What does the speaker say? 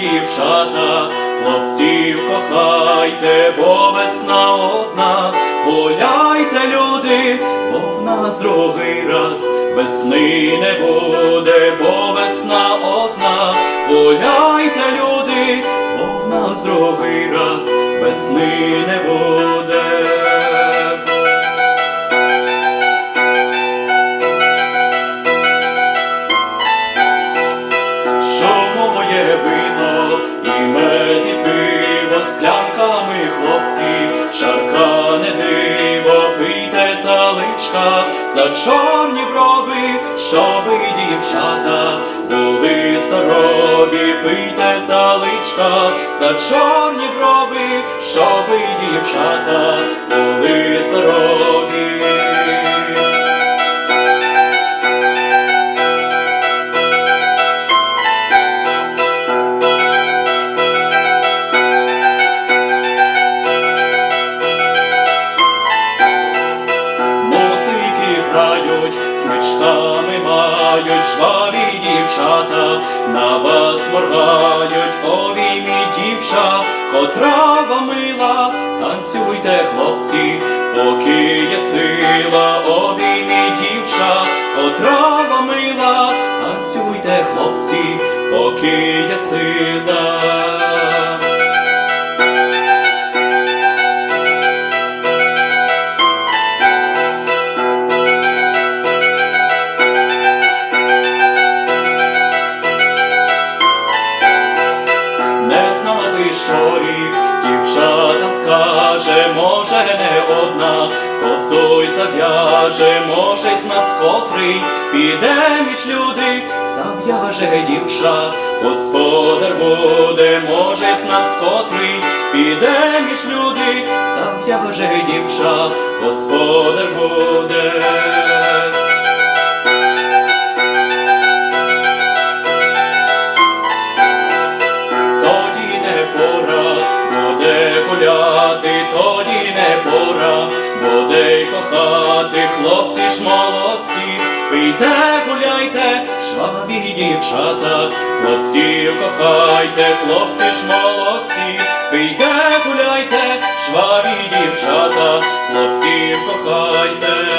дівчата, хлопців кохайте, бо весна одна, гуляйте, люди, бо в нас другий раз. Весни не буде, бо весна одна, гуляйте, люди, бо в нас другий раз. Весни не буде. Моє вино і мед і пиво склянками хлопці, шарка не диво, пийте заличка за чорні брови, щоби дівчата були здорові, пийте заличка за чорні брови, щоби дівчата грають, смичками мають, жваві дівчата, на вас моргають, обіймі дівча, котра вам мила, танцюйте, хлопці, поки є сила, обіймі дівча, котра вам мила, танцюйте, хлопці, поки є сила. Знати, що рік дівчатам скаже, може не одна, косой зав'яже, може з нас котрий, піде між люди, зав'яже дівча, господар буде, може з нас котрий, піде між люди, зав'яже дівча, господар буде. Буде хлопці ж молодці, пийте, гуляйте, швабі дівчата, хлопців кохайте, хлопці ж молодці, пийте, гуляйте, швабі дівчата, хлопців кохайте.